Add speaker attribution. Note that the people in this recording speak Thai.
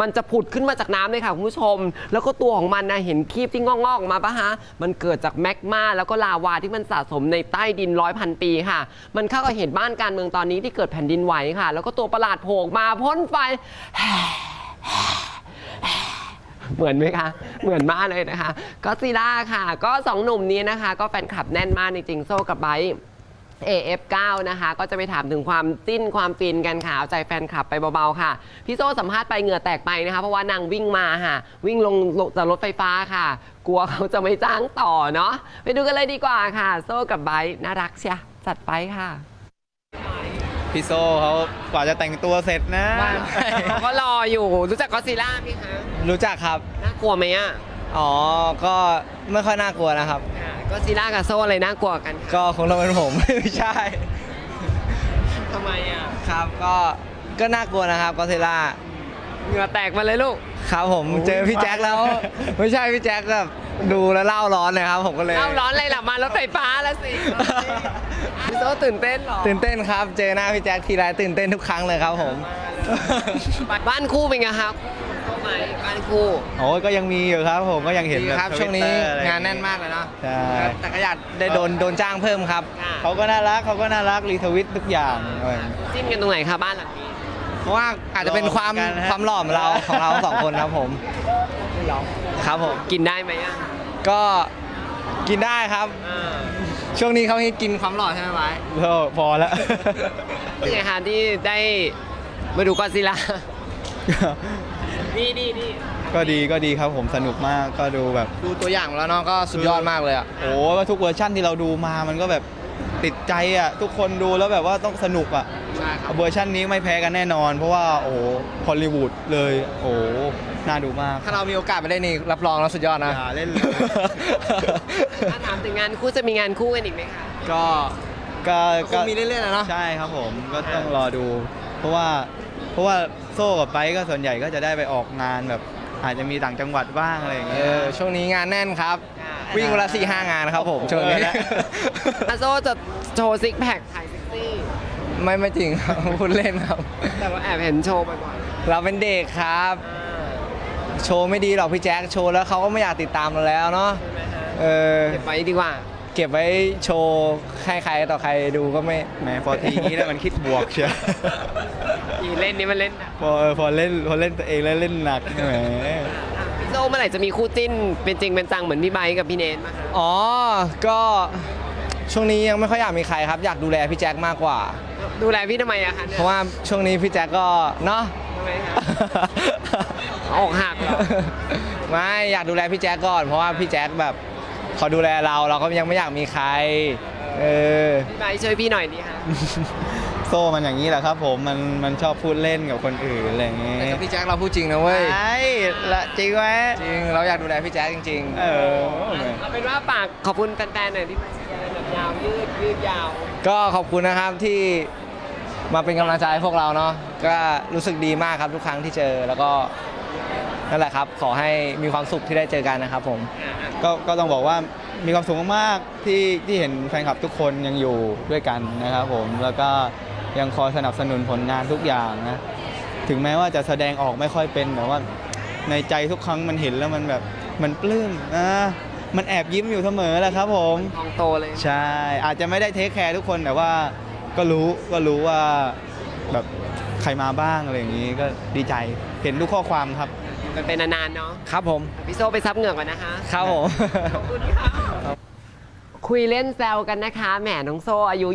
Speaker 1: มันจะผุดขึ้นมาจากน้ำเลยค่ะคุณผู้ชม แล้วก็ตัวของมันนะเห็นคีบที่งอกๆออกมาปะฮะมันเกิดจากแมกมาแล้วก็ลาวาที่มันสะสมในใต้ดินร้อยพันปีค่ะ มันเข้ากับเหตุบ้านการเมืองตอนนี้ที่เกิดแผ่นดินไหวค่ะ แล้วก็ตัวประหลาดโผล่มาพ่นไฟเหมือนไหมคะ เหมือนมากเลยนะคะ ก็ซีล่าค่ะ ก็สองหนุ่มนี้นะคะ ก็แฟนคลับแน่นมากจริงๆโซ่กับไบร์ AF9 นะคะ ก็จะไปถามถึงความจิ้นความฟินกันค่ะเอาใจแฟนคลับไปเบาๆค่ะ พี่โซ่สัมภาษณ์ไปเหงื่อแตกไปนะคะ เพราะว่านางวิ่งมาค่ะ วิ่งลงจากรถไฟฟ้าค่ะ กลัวเขาจะไม่จ้างต่อเนาะไปดูกันเลยดีกว่าค่ะ โซ่กับไบร์ทน่ารักเชียจัดไปค่ะ
Speaker 2: พี่โซเขากว่าจะแต่งตัวเสร็จนะ
Speaker 1: เขาก็รออยู่รู้จักก็ซีล่าพี่คะ
Speaker 2: รู้จักครับ
Speaker 1: น่ากลัวไหมอะ
Speaker 2: อ๋อก็ไม่ค่อยน่ากลัวนะครับ
Speaker 1: ก็ซีล่ากับโซ่อะไรน่ากลัวกันคะ
Speaker 2: ก็คงต้องเป็นผม ไม่ใช่
Speaker 1: ทำไมอะ
Speaker 2: ครับก็ก็น่ากลัวนะครับก็เซล่า
Speaker 1: เหงื่อแตกมาเลยลูก
Speaker 2: ครับผม
Speaker 1: โอ้ย
Speaker 2: เจอพี่แจ็คแล้ว ไม่ใช่พี่แจ็คแบบดูแล้วเล่าร้อนเลยครับ ผมก็เลย
Speaker 1: เล่าร้อนอะไรล่ะมารถไฟฟ้าแล้วสิพี่โซ่ตื่นเต้นเหรอ
Speaker 2: ตื่นเต้นครับ เจอหน้าพี่แจ็คทีไรตื่นเต้นทุกครั้งเลยครับผม
Speaker 1: บ้านคู่เป็นไงครับเข้า ไหมบ้านคู่
Speaker 2: โอ้ยก็ยังมีอยู่ครับผมก็ยังเห็น
Speaker 3: ดี
Speaker 2: แบบ
Speaker 3: ครับ
Speaker 2: Twitter
Speaker 3: ช่วงนี้
Speaker 2: อะไร
Speaker 3: งานแน่นมากเลยเนาะ
Speaker 2: ใช่
Speaker 3: แต่ก็อยากได้โดนโดนจ้างเพิ่มครับ
Speaker 1: ค่ะ
Speaker 2: เขาก็น่ารักเขาก็น่ารักรีทวิตทุกอย่างอะไรอย่างเงี้ย
Speaker 1: จิ้นกันตรงไหนคะบ้านหลังนี้
Speaker 3: เพราะว่าอาจจะเป็นความ
Speaker 2: รอเหมือนกันฮะ
Speaker 3: ความหล่อของเราของเราสองคนครับผม ครับผม
Speaker 1: กินได้ไหมอะ
Speaker 3: ก็กินได้ครับช่วงนี้เขาให้กินความหล่อใช่ไหมไว้
Speaker 2: เออพอแล้ว
Speaker 1: เป็นไงคะที่ได้มาดูกอดซิลล่า ดีดีดี
Speaker 2: ก็ดีก็ดีครับผมสนุกมากก็ดูแบบ
Speaker 3: ดูตัวอย่างแล้วเนาะก็สุดยอดมากเลยอะ
Speaker 2: โอ้ว่าทุกเวอร์ชั่นที่เราดูมามันก็แบบติดใจอะทุกคนดูแล้วแบบว่าต้องสนุกอะ
Speaker 3: ใช่ครับ
Speaker 2: เวอร์ชันนี้ไม่แพ้กันแน่นอน เพราะว่าโอ้ฮอลลีวูดเลย โอ้น่าดูมาก
Speaker 3: ถ้าเรามีโอกาสไปได้นี่รับรองแล้วสุดยอดนะ
Speaker 2: อย่าเล่นเลย
Speaker 1: ถ้าถามถึงงานคู่จะมีงานคู่กันอีกไหมคะ
Speaker 3: ก็
Speaker 2: ก็
Speaker 3: คงมีเรื่อยๆนะเนาะ
Speaker 2: ใช่ครับผมก็ต้องรอดู เพราะว่า เพราะว่าโซ่กับไปก็ส่วนใหญ่ก็จะได้ไปออกงานแบบ อาจจะมีต่างจังหวัดบ้างอะไรอย่าง
Speaker 3: เอ
Speaker 2: เงี้ย
Speaker 3: อช่วงนี้งานแน่นครับ วิ่งวันละสี่ห้างานครับผมช่วงนี้
Speaker 2: เออแล้ว
Speaker 1: อาโซจะโชว์ซิกแพคถ่ายเซ็กซี่
Speaker 3: ไม่ไม่จริงครับ พูดเล่นครับ
Speaker 1: แต่ว่าแอบเห็นโชว์บ่อย
Speaker 3: เราเป็นเด็กครับโชว์ไม่ดีหรอกพี่แจ๊คโชว์แล้วเขาก็ไม่อยากติดตามเราแล้วเนาะ
Speaker 1: ๆใช่ไหมฮะ
Speaker 3: เออ
Speaker 1: เก็บไว้ดีกว่า
Speaker 3: เก็บไว้โชว์ให้ใครต่อใครดูก็ไม่
Speaker 2: แหมพอทีนี้แล้วมันคิดบวกเชียว
Speaker 1: อีเล่นนี่มันเล่นหนัก
Speaker 2: พอเออพอเล่นพอเล่นตัวเองแล้วเล่นหนักแหม
Speaker 1: พี่โซเมื่อไหร่จะมีคู่จิ้น เป็นจริงเป็นจังเหมือนพี่ไบค์กับพี่เนทมาคะ
Speaker 3: อ๋อ ก็ช่วงนี้ยังไม่ค่อยอยากมีใครครับ อยากดูแลพี่แจ็คมากกว่า
Speaker 1: ดูแลพี่ทำไมอะคะเนี่ย
Speaker 3: เพราะว่าช่วงนี้พี่แจ็คก็เนาะ
Speaker 1: ทำไมคะอกหักเหรอ
Speaker 3: ไม่อยากดูแลพี่แจ็คก่อน เพราะว่าพี่แจ็คแบบ เขาดูแลเราเราก็ยังไม่อยากมีใคร เออ
Speaker 1: พี่ไบค์ช่วยพี่หน่อยดีค่ะ
Speaker 2: โซ่มันอย่างนี้แหละครับผม มันมันชอบพูดเล่นกับคนอื่นอะไรอย่างเงี้ย
Speaker 3: แต่กับพี่แจ็คเราพูดจริงนะเว้ย
Speaker 2: ไอ้ละจริงไหม
Speaker 3: จริง เราอยากดูแลพี่แจ็คจริง
Speaker 2: เออ
Speaker 1: เอาเป็นว่าปากขอบคุณแฟนๆหน่อยที่มาเชียร์แบบยาวยืดยืดยาว
Speaker 3: ๆก็ขอบคุณนะครับที่มาเป็นกำลังใจให้พวกเราเนาะ ก็รู้สึกดีมากครับทุกครั้งที่เจอ แล้วก็ นั่นแหละครับ ขอให้มีความสุขที่ได้เจอกันนะครับผม
Speaker 2: ก็ก็ต้องบอกว่ามีความสุขมากๆที่ที่เห็นแฟนคลับทุกคนยังอยู่ด้วยกันนะครับผมแล้วก็ยังคอยสนับสนุนผลงานทุกอย่างนะถึงแม้ว่าจะแสดงออกไม่ค่อยเป็นแต่ว่าในใจทุกครั้งมันเห็นแล้วมันแบบมันปลื้มนะมันแอบยิ้มอยู่เสมอแหละครับผม
Speaker 1: ทองโตเลย
Speaker 2: ใช่อาจจะไม่ได้เทคแคร์ทุกคนแต่ว่าก็รู้ก็รู้ว่าแบบใครมาบ้างอะไรอย่างนี้ก็ดีใจเห็นทุกข้อความครับ
Speaker 1: มันเป็นนานๆเนาะ
Speaker 3: ครับผม
Speaker 1: พี่โซไปซับเหงื่อก่อนนะคะ
Speaker 3: ครับผม
Speaker 1: ขอบคุณค่ะ คุยเล่นแซวกันนะคะ แหมน้องโซอายุ